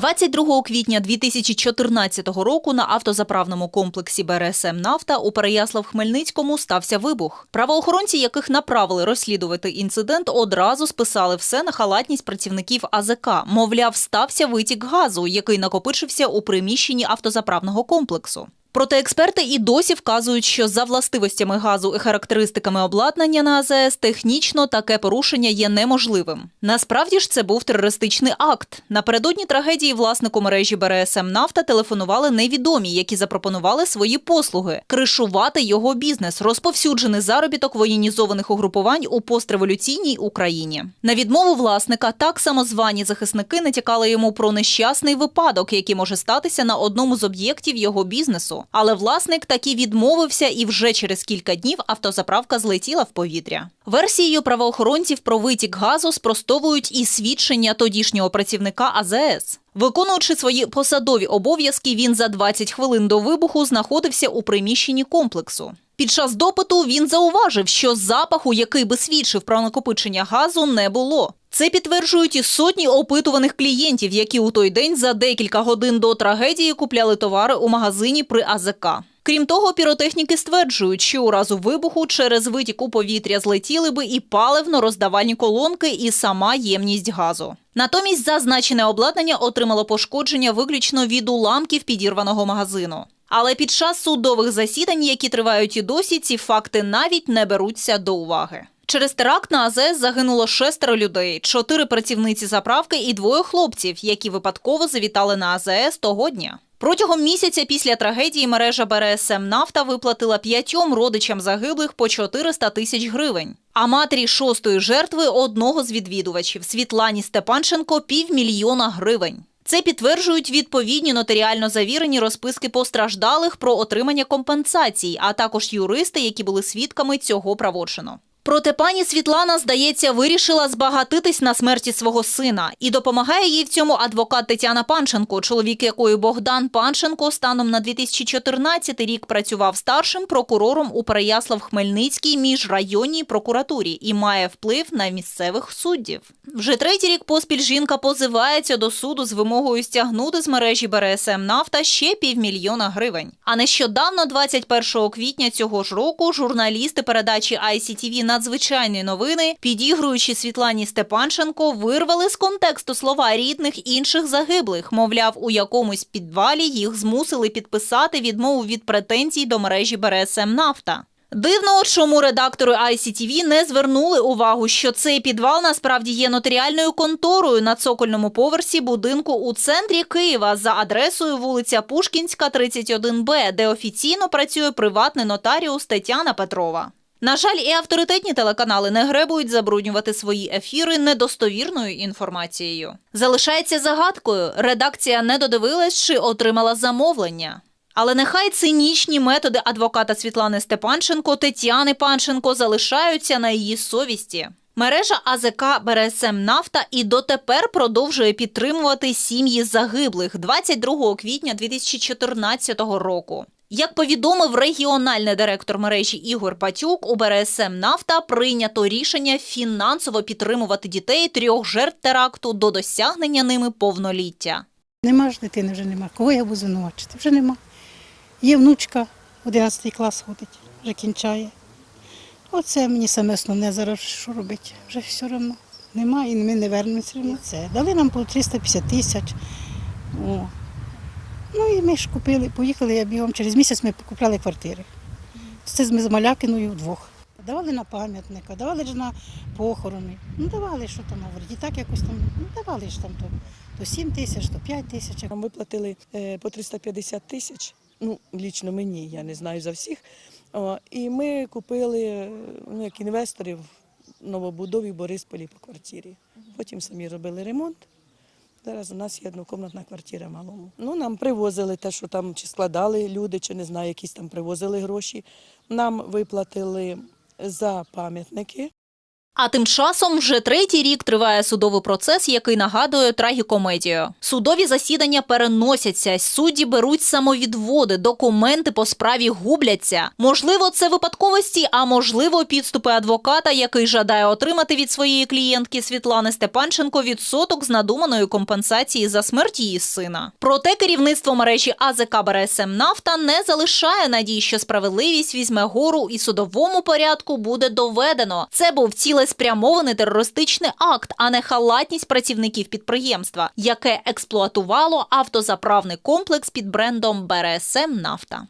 22 квітня 2014 року на автозаправному комплексі БРСМ «Нафта» у Переяслав-Хмельницькому стався вибух. Правоохоронці, яких направили розслідувати інцидент, одразу списали все на халатність працівників АЗК. Мовляв, стався витік газу, який накопичився у приміщенні автозаправного комплексу. Проте експерти і досі вказують, що за властивостями газу і характеристиками обладнання на АЗС технічно таке порушення є неможливим. Насправді ж це був терористичний акт. Напередодні трагедії власнику мережі БРСМ Нафта телефонували невідомі, які запропонували свої послуги кришувати його бізнес, розповсюджений заробіток воєнізованих угрупувань у постреволюційній Україні. На відмову власника так самозвані захисники натякали йому про нещасний випадок, який може статися на одному з об'єктів його бізнесу. Але власник таки відмовився, і вже через кілька днів автозаправка злетіла в повітря. Версією правоохоронців про витік газу спростовують і свідчення тодішнього працівника АЗС. Виконуючи свої посадові обов'язки, він за 20 хвилин до вибуху знаходився у приміщенні комплексу. Під час допиту він зауважив, що запаху, який би свідчив про накопичення газу, не було. Це підтверджують і сотні опитуваних клієнтів, які у той день за декілька годин до трагедії купляли товари у магазині при АЗК. Крім того, піротехніки стверджують, що у разу вибуху через витік у повітря злетіли би і паливно-роздавальні колонки, і сама ємність газу. Натомість зазначене обладнання отримало пошкодження виключно від уламків підірваного магазину. Але під час судових засідань, які тривають і досі, ці факти навіть не беруться до уваги. Через теракт на АЗС загинуло шестеро людей, чотири працівниці заправки і двоє хлопців, які випадково завітали на АЗС того дня. Протягом місяця після трагедії мережа БРСМ «Нафта» виплатила п'ятьом родичам загиблих по 400 тисяч гривень. А матері шостої жертви одного з відвідувачів Світлані Степанченко півмільйона гривень. Це підтверджують відповідні нотаріально завірені розписки постраждалих про отримання компенсацій, а також юристи, які були свідками цього правочину. Проте пані Світлана, здається, вирішила збагатитись на смерті свого сина і допомагає їй в цьому адвокат Тетяна Панченко, чоловік якої Богдан Панченко станом на 2014 рік працював старшим прокурором у Переяслав-Хмельницькій міжрайонній прокуратурі і має вплив на місцевих суддів. Вже третій рік поспіль жінка позивається до суду з вимогою стягнути з мережі БРСМ «Нафта» ще півмільйона гривень. А нещодавно, 21 квітня цього ж року, журналісти передачі ICTV «Надзвичайні новини», підігруючи Світлані Степанченко, вирвали з контексту слова рідних інших загиблих. Мовляв, у якомусь підвалі їх змусили підписати відмову від претензій до мережі БРСМ «Нафта». Дивно, чому редактори ICTV не звернули увагу, що цей підвал насправді є нотаріальною конторою на цокольному поверсі будинку у центрі Києва за адресою вулиця Пушкінська, 31Б, де офіційно працює приватний нотаріус Тетяна Петрова. На жаль, і авторитетні телеканали не гребують забруднювати свої ефіри недостовірною інформацією. Залишається загадкою. Редакція не додивилась чи отримала замовлення. Але нехай цинічні методи адвоката Світлани Степанченко Тетяни Панченко залишаються на її совісті. Мережа АЗК БРСМ «Нафта» і дотепер продовжує підтримувати сім'ї загиблих 22 квітня 2014 року. Як повідомив регіональний директор мережі Ігор Патюк, у БРСМ «Нафта» прийнято рішення фінансово підтримувати дітей трьох жертв теракту до досягнення ними повноліття. Нема ж дитини вже нема. Кого я буду звинувачити? Вже нема. Є внучка, 11 клас ходить, вже кінчає. Оце мені саме основне зараз, що робити. Вже все одно. Нема і ми не вернемося. на Це. Дали нам по 350 тисяч. Ну і ми ж купили, поїхали я бігом. Через місяць ми купляли квартири. Це ми з Малякиною вдвох. Давали на пам'ятника, давали ж на похорони. Ну давали, що там говорити. І так якось там, ну давали ж там то, то 7 тисяч, то 5 тисяч. Нам виплатили е, по 350 тисяч. Ну, лічно мені, я не знаю за всіх. О, і ми купили е, ну, як інвесторів новобудові в Борисполі по квартирі. Потім самі робили ремонт. Зараз у нас є однокомнатна квартира малому. Ну, нам привозили те, що там чи складали люди, чи не знаю, якісь там привозили гроші. Нам виплатили за пам'ятники. А тим часом вже третій рік триває судовий процес, який нагадує трагікомедію. Судові засідання переносяться, судді беруть самовідводи, документи по справі губляться. Можливо, це випадковості, а можливо, підступи адвоката, який жадає отримати від своєї клієнтки Світлани Степанченко відсоток з надуманої компенсації за смерть її сина. Проте керівництво мережі АЗК БРСМ Нафта не залишає надій, що справедливість візьме гору і судовому порядку буде доведено. Це був цілеспрямований терористичний акт, а не халатність працівників підприємства, яке експлуатувало автозаправний комплекс під брендом БРСМ Нафта.